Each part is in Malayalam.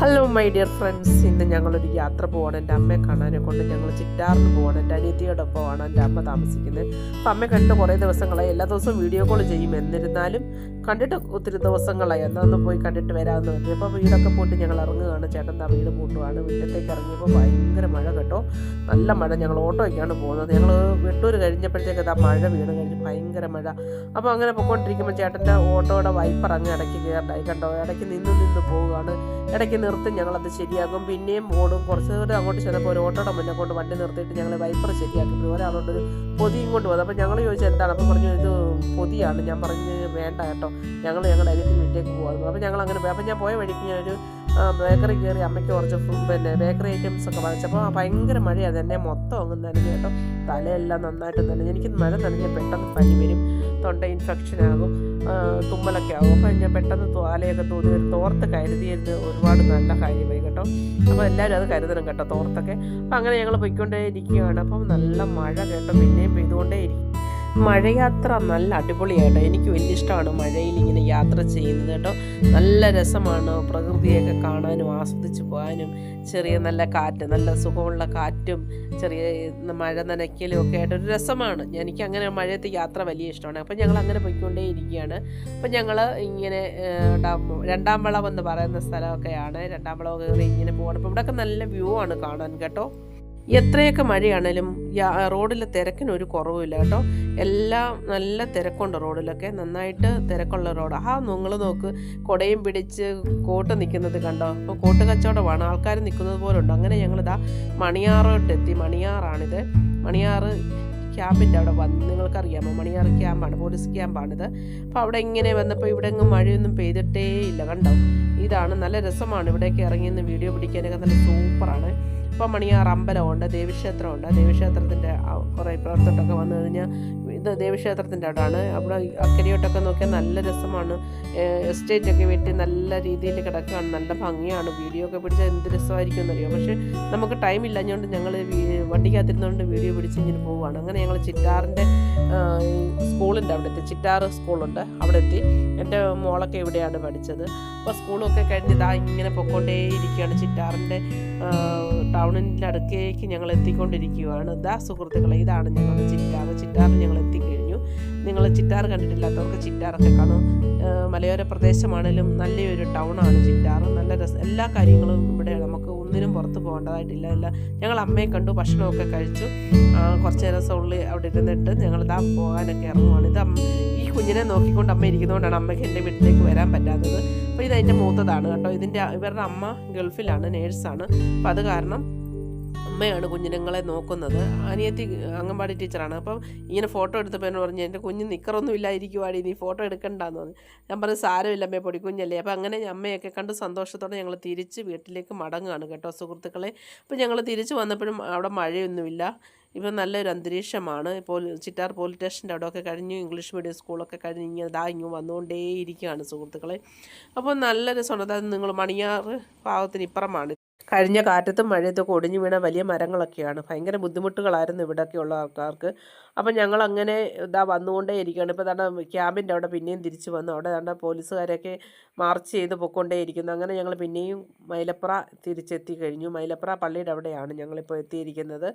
ഹലോ മൈ ഡിയർ ഫ്രണ്ട്സ് ഇന്ന് ഞങ്ങളൊരു യാത്ര പോവാണ്. എന്റെ അമ്മയെ കാണാനെ കൊണ്ട് ഞങ്ങൾ ചിറ്റാറിന് പോവാണ്. എന്റെ അനിയത്തിയോടൊപ്പമാണ് എന്റെ അമ്മ താമസിക്കുന്നത്. അപ്പം അമ്മ കണ്ട് കുറേ ദിവസങ്ങളായി. എല്ലാ ദിവസവും വീഡിയോ കോൾ ചെയ്യും. എന്നിരുന്നാലും കണ്ടിട്ട് ഒത്തിരി ദിവസങ്ങളായി. എന്നാൽ ഒന്ന് പോയി കണ്ടിട്ട് വരാമെന്ന് പറഞ്ഞു. അപ്പോൾ വീടൊക്കെ പോയിട്ട് ഞങ്ങൾ ഇറങ്ങുകയാണ്. ചേട്ടൻ വീട് പൂട്ടുവാണ്. വീട്ടിലേക്ക് ഇറങ്ങിയപ്പോൾ ഭയങ്കര മഴ കേട്ടോ നല്ല മഴ ഞങ്ങൾ ഓട്ടോയ്ക്കാണ് പോകുന്നത്. ഞങ്ങൾ വെട്ടൂർ കഴിഞ്ഞപ്പോഴത്തേക്ക് ആ മഴ വീണ് കഴിഞ്ഞ് ഭയങ്കര മഴ. അപ്പോൾ അങ്ങനെ പൊയ്ക്കൊണ്ടിരിക്കുമ്പോൾ ചേട്ടന്റെ ഓട്ടോയുടെ വൈപ്പർ അങ്ങ് ഇടയ്ക്ക് കയറണ്ടായി. കണ്ടോ? ഇടയ്ക്ക് നിന്ന് നിന്ന് പോവുകയാണ്. ഇടയ്ക്ക് നിർത്തി ഞങ്ങളത് ശരിയാക്കും. പിന്നെയും ഓടും. കുറച്ച് ദൂരം അങ്ങോട്ട് ചെന്നപ്പോൾ ഒരു ഓട്ടോയുടെ മുന്നേ കൊണ്ട് വണ്ടി നിർത്തിയിട്ട് ഞങ്ങൾ വൈപ്പർ ശരിയാക്കും. ഒരാളോട് ഒരു പൊതിയും കൊണ്ട് വന്നു. അപ്പോൾ ഞങ്ങൾ ചോദിച്ചത് എന്താണ്? അപ്പോൾ പറഞ്ഞു ഇത് പൊതിയാണ്. ഞാൻ പറഞ്ഞ് വേണ്ട കേട്ടോ. ഞങ്ങൾ ഞങ്ങളുടെ അരിയത്തിൽ വീട്ടിലേക്ക് പോകുന്നു അപ്പോൾ ഞങ്ങൾ അങ്ങനെ പോയി. അപ്പോൾ ഞാൻ പോയ വഴിക്ക് ഞാൻ ഒരു ബേക്കറി കയറി അമ്മയ്ക്ക് കുറച്ച് പിന്നെ ബേക്കറി ഐറ്റംസ് ഒക്കെ വാങ്ങിച്ചപ്പോൾ ഭയങ്കര മഴയാണ് അതെന്നെ മൊത്തം അങ്ങ് നനഞ്ഞു കേട്ടോ. തലയെല്ലാം നന്നായിട്ട് നനഞ്ഞു. എനിക്ക് മഴ നനഞ്ഞാൽ പെട്ടെന്ന് പനി വരും. തൊണ്ട ഇൻഫെക്ഷൻ ആകും. തുമ്മലൊക്കെ ആകും അപ്പോൾ ഞാൻ പെട്ടെന്ന് തോലയൊക്കെ തോന്നി തോർത്ത് കരുതിയിരുന്ന് ഒരുപാട് നല്ല കാര്യമായി കേട്ടോ. അപ്പോൾ എല്ലാവരും അത് കരുതണം കേട്ടോ തോർത്തൊക്കെ. അപ്പോൾ അങ്ങനെ ഞങ്ങൾ പൊയ്ക്കൊണ്ടേ ഇരിക്കുകയാണ് അപ്പം നല്ല മഴ കേട്ടോ. പിന്നെയും പെയ്തുകൊണ്ടേ ഇരിക്കും മഴയാത്ര നല്ല അടിപൊളിയായിട്ടോ. എനിക്ക് വലിയ ഇഷ്ടമാണ് മഴയിൽ ഇങ്ങനെ യാത്ര ചെയ്യുന്നത് കേട്ടോ. നല്ല രസമാണ് പ്രകൃതിയൊക്കെ കാണാനും ആസ്വദിച്ച് പോകാനും. ചെറിയ നല്ല കാറ്റ് നല്ല സുഖമുള്ള കാറ്റും ചെറിയ മഴ നനയ്ക്കലും ഒക്കെ ആയിട്ട് ഒരു രസമാണ്. എനിക്ക് അങ്ങനെ മഴയത്ത് യാത്ര വലിയ ഇഷ്ടമാണ്. അപ്പം ഞങ്ങൾ അങ്ങനെ പോയിക്കൊണ്ടേ ഇരിക്കുകയാണ്. അപ്പം ഞങ്ങൾ ഇങ്ങനെ രണ്ടാം വളം എന്ന് പറയുന്ന സ്ഥലമൊക്കെയാണ്. രണ്ടാം വളമൊക്കെ ഇങ്ങനെ പോകണം അപ്പം ഇവിടെയൊക്കെ നല്ല വ്യൂ ആണ് കാണാൻ കേട്ടോ. എത്രയൊക്കെ മഴയാണേലും റോഡിലെ തിരക്കിന് ഒരു കുറവുമില്ല കേട്ടോ. എല്ലാം നല്ല തിരക്കുണ്ട് റോഡിലൊക്കെ. നന്നായിട്ട് തിരക്കുള്ള റോഡ്. ആ നിങ്ങൾ നോക്ക്. കൊടയും പിടിച്ച് കോട്ട് നിൽക്കുന്നത് കണ്ടോ? അപ്പോൾ കോട്ട് കച്ചവടമാണ്. ആൾക്കാർ നിൽക്കുന്നത് പോലെ ഉണ്ട് അങ്ങനെ ഞങ്ങളിതാ മണിയാറോട്ട് എത്തി മണിയാറാണിത്. മണിയാറ് ക്യാമ്പിന്റെ അവിടെ വന്ന് നിങ്ങൾക്കറിയാമോ? മണിയാറ് ക്യാമ്പാണ്. പോലീസ് ക്യാമ്പാണിത്. അപ്പോൾ അവിടെ ഇങ്ങനെ വന്നപ്പോൾ ഇവിടെ എങ്ങും മഴയൊന്നും പെയ്തിട്ടേ ഇല്ല. കണ്ടോ? ഇതാണ് നല്ല രസമാണ് ഇവിടേക്ക് ഇറങ്ങിയെന്ന് വീഡിയോ പിടിക്കാനൊക്കെ. നല്ല സൂപ്പറാണ്. ഇപ്പം മണിയാർ അമ്പലമുണ്ട് ദേവീക്ഷേത്രമുണ്ട്. ദേവീക്ഷേത്രത്തിന്റെ കുറേ പ്രവർത്തനമൊക്കെ വന്നു കഴിഞ്ഞാൽ ഇത് ദേവീക്ഷേത്രത്തിന്റെ അവിടെയാണ് അവിടെ അക്കരയോട്ടൊക്കെ നോക്കിയാൽ നല്ല രസമാണ്. എസ്റ്റേറ്റൊക്കെ വെട്ടി നല്ല രീതിയിൽ കിടക്കുകയാണ്. നല്ല ഭംഗിയാണ്. വീഡിയോ ഒക്കെ പിടിച്ചാൽ എന്ത് രസമായിരിക്കും എന്നറിയോ? പക്ഷേ നമുക്ക് ടൈം ഇല്ലാഞ്ഞുകൊണ്ട് ഞങ്ങൾ വണ്ടിക്കകത്തിരുന്നുകൊണ്ട് വീഡിയോ പിടിച്ച് ഇങ്ങനെ പോവുകയാണ്. അങ്ങനെ ഞങ്ങൾ ചിറ്റാറിന്റെ സ്കൂളിന്റെ അവിടെ എത്തി ചിറ്റാറ് സ്കൂളുണ്ട്. അവിടെ എത്തി എന്റെ മോളൊക്കെ ഇവിടെയാണ് പഠിച്ചത്. അപ്പോൾ സ്കൂളൊക്കെ കഴിഞ്ഞ് ഇതാ ഇങ്ങനെ പൊക്കോണ്ടേയിരിക്കുകയാണ് ചിറ്റാറിന്റെ ടൗണിന്റെ അടുക്കേക്ക് ഞങ്ങൾ എത്തിക്കൊണ്ടിരിക്കുകയാണ് ദാ സുഹൃത്തുക്കളെ ഇതാണ് ഞങ്ങളുടെ ചിറ്റാർ ചിറ്റാറ് ഞങ്ങൾ എത്തിക്കഴിഞ്ഞു നിങ്ങൾ ചിറ്റാർ കണ്ടിട്ടില്ലാത്തവർക്ക് ചിറ്റാറൊക്കെ കാണും. മലയോര പ്രദേശമാണെങ്കിലും നല്ലൊരു ടൗണാണ് ചിറ്റാർ നല്ല രസ എല്ലാ കാര്യങ്ങളും ഇവിടെ നമുക്ക് ഒന്നിനും പുറത്ത് പോകേണ്ടതായിട്ടില്ല. ഇല്ല ഞങ്ങൾ അമ്മയെ കണ്ടു ഭക്ഷണമൊക്കെ കഴിച്ചു. കുറച്ച് നേരം സൗള്ളിൽ അവിടെ ഇരുന്നിട്ട് ഞങ്ങൾ ഇതാ പോകാനൊക്കെ ഇറങ്ങുവാണ്. ഇത് ഈ കുഞ്ഞിനെ നോക്കിക്കൊണ്ട് അമ്മ ഇരിക്കുന്നതുകൊണ്ടാണ് അമ്മയ്ക്ക് എന്റെ വീട്ടിലേക്ക് വരാൻ പറ്റാത്തത്. അപ്പോൾ ഇത് അതിന്റെ മൂത്തതാണ് കേട്ടോ. ഇതിന്റെ ഇവരുടെ അമ്മ ഗൾഫിലാണ് നേഴ്സാണ്. അപ്പോൾ അത് കാരണം അമ്മയാണ് കുഞ്ഞിനങ്ങളെ നോക്കുന്നത്. അനിയത്തി അംഗൻവാടി ടീച്ചറാണ്. അപ്പം ഇങ്ങനെ ഫോട്ടോ എടുത്തപ്പോൾ എന്നോട് പറഞ്ഞു എന്റെ കുഞ്ഞ് നിക്കറൊന്നും ഇല്ലായിരിക്കുവാടി നീ ഫോട്ടോ എടുക്കണ്ടെന്ന് പറഞ്ഞു. ഞാൻ പറഞ്ഞു സാരമില്ല അമ്മേ പൊടിക്കുഞ്ഞല്ലേ. അപ്പം അങ്ങനെ അമ്മയൊക്കെ കണ്ട് സന്തോഷത്തോടെ ഞങ്ങൾ തിരിച്ച് വീട്ടിലേക്ക് മടങ്ങുകയാണ് കേട്ടോ സുഹൃത്തുക്കളെ. അപ്പോൾ ഞങ്ങൾ തിരിച്ച് വന്നപ്പോഴും അവിടെ മഴയൊന്നുമില്ല. ഇപ്പം നല്ലൊരു അന്തരീക്ഷമാണ്. ഇപ്പോൾ ചിറ്റാർ പോലീസ് സ്റ്റേഷന്റെ അവിടെയൊക്കെ കഴിഞ്ഞു ഇംഗ്ലീഷ് മീഡിയം സ്കൂളൊക്കെ കഴിഞ്ഞ് ഇങ്ങനെ ദാ ഇങ്ങ് വന്നുകൊണ്ടേയിരിക്കുകയാണ് സുഹൃത്തുക്കളെ. അപ്പോൾ നല്ലൊരു സ്വന്തം നിങ്ങൾ മണിയാറ് ഭാഗത്തിന് ഇപ്പുറമാണ്. കഴിഞ്ഞ കാറ്റത്തും മഴയത്തൊക്കെ ഒടിഞ്ഞു വീണ വലിയ മരങ്ങളൊക്കെയാണ്. ഭയങ്കര ബുദ്ധിമുട്ടുകളായിരുന്നു ഇവിടെയൊക്കെയുള്ള ആൾക്കാർക്ക്. അപ്പം ഞങ്ങൾ അങ്ങനെ ഇതാ വന്നുകൊണ്ടേ ഇരിക്കുകയാണ്. ഇപ്പോൾ തന്നെ ക്യാമ്പിന്റെ അവിടെ പിന്നെയും തിരിച്ചു വന്നു. അവിടെ തന്നെ പോലീസുകാരൊക്കെ മാർച്ച് ചെയ്ത് പൊക്കൊണ്ടേ ഇരിക്കുന്നു. അങ്ങനെ ഞങ്ങൾ പിന്നെയും മൈലപ്ര തിരിച്ചെത്തി കഴിഞ്ഞു. മൈലപ്ര പള്ളിയുടെ അവിടെയാണ് ഞങ്ങളിപ്പോൾ എത്തിയിരിക്കുന്നത്.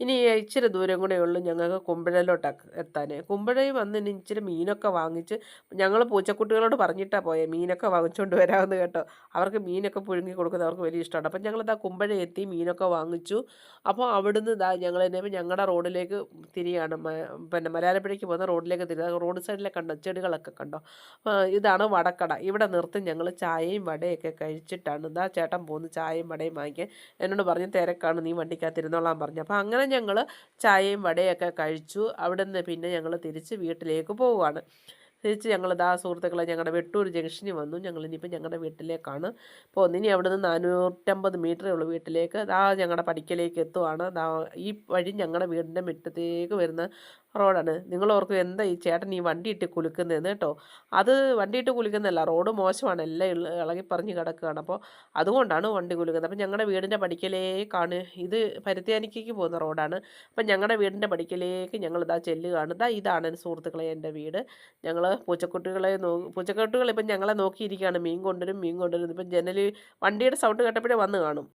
ഇനി ഇച്ചിരി ദൂരം കൂടെ ഉള്ളൂ ഞങ്ങൾക്ക് കുമ്പഴയിലോട്ട് എത്താൻ. കുമ്പഴയിൽ വന്ന് ഇനി ഇച്ചിരി മീനൊക്കെ വാങ്ങിച്ച് ഞങ്ങൾ പൂച്ചക്കുട്ടികളോട് പറഞ്ഞിട്ടാണ് പോയത് മീനൊക്കെ വാങ്ങിച്ചുകൊണ്ട് വരാമെന്ന് കേട്ടോ. അവർക്ക് മീനൊക്കെ പുഴുങ്ങി കൊടുക്കുന്നത് അവർക്ക് വലിയ ഇഷ്ടമാണ്. അപ്പം ഞങ്ങളിതാ കുമ്പഴ എത്തി മീനൊക്കെ വാങ്ങിച്ചു. അപ്പോൾ അവിടുന്ന് ഇതാ ഞങ്ങൾ തന്നെ ഞങ്ങളുടെ റോഡിലേക്ക് തിരിയാണ്. പിന്നെ മലയാളപ്പുഴയ്ക്ക് പോകുന്ന റോഡിലേക്ക് തിരി റോഡ് സൈഡിലെ കണ്ടോ? ചെടികളൊക്കെ കണ്ടോ? ഇതാണ് വടക്കട. ഇവിടെ നിർത്തി ഞങ്ങൾ ചായയും വടയൊക്കെ കഴിച്ചിട്ടാണ് ഇതാ ചേട്ടൻ പോകുന്നു ചായയും വടയും വാങ്ങിക്കാൻ. എന്നോട് പറഞ്ഞ് തിരക്കാണ് നീ വണ്ടിക്കകത്തിരുന്നോളാൻ പറഞ്ഞു. അപ്പോൾ അങ്ങനെ ഞങ്ങൾ ചായയും വടയൊക്കെ കഴിച്ചു. അവിടുന്ന് പിന്നെ ഞങ്ങൾ തിരിച്ച് വീട്ടിലേക്ക് പോവുകയാണ്. തിരിച്ച് ഞങ്ങൾ ദാ സുഹൃത്തുക്കളെ ഞങ്ങളുടെ വെട്ടൂർ ജംഗ്ഷനിൽ വന്നു. ഞങ്ങൾ ഇനിയിപ്പോൾ ഞങ്ങളുടെ വീട്ടിലേക്കാണ് പോകുന്നത്. ഇനി അവിടെ നിന്ന് നാനൂറ്റമ്പത് മീറ്ററേ ഉള്ളൂ വീട്ടിലേക്ക്. ദാ ഞങ്ങളുടെ പഠിക്കലേക്ക് എത്തുവാണ്. ദാ ഈ വഴി ഞങ്ങളുടെ വീടിന്റെ മുറ്റത്തേക്ക് വരുന്ന റോഡാണ്. നിങ്ങൾ ഓർക്കും എന്താ ഈ ചേട്ടൻ ഈ വണ്ടി ഇട്ട് കുലുക്കുന്നതെന്ന് കേട്ടോ. അത് വണ്ടി ഇട്ട് കുലുക്കുന്നതല്ല റോഡ് മോശമാണ്. എല്ലാം ഇളകി പറഞ്ഞ് കിടക്കുകയാണ്. അപ്പോൾ അതുകൊണ്ടാണ് വണ്ടി കുലുക്കുന്നത്. അപ്പം ഞങ്ങളുടെ വീടിന്റെ പടിക്കലേക്കാണ് ഇത് പരുത്തിയാനിക്കേക്ക് പോകുന്ന റോഡാണ്. അപ്പം ഞങ്ങളുടെ വീടിന്റെ പടിക്കലേക്ക് ഞങ്ങൾ ഇതാ ചെല്ലുകയാണ്. ഇതാ ഇതാണ് സുഹൃത്തുക്കളെ എന്റെ വീട്. ഞങ്ങൾ പൂച്ചക്കുട്ടികളെ നോ പൂച്ചക്കുട്ടികൾ ഇപ്പം ഞങ്ങളെ നോക്കിയിരിക്കുകയാണ്. മീൻ കൊണ്ടുവരും മീൻ കൊണ്ടുവരും. ഇപ്പം ജനൽ വണ്ടിയുടെ സൗണ്ട് കേട്ടപ്പോഴേ വന്ന് കാണും.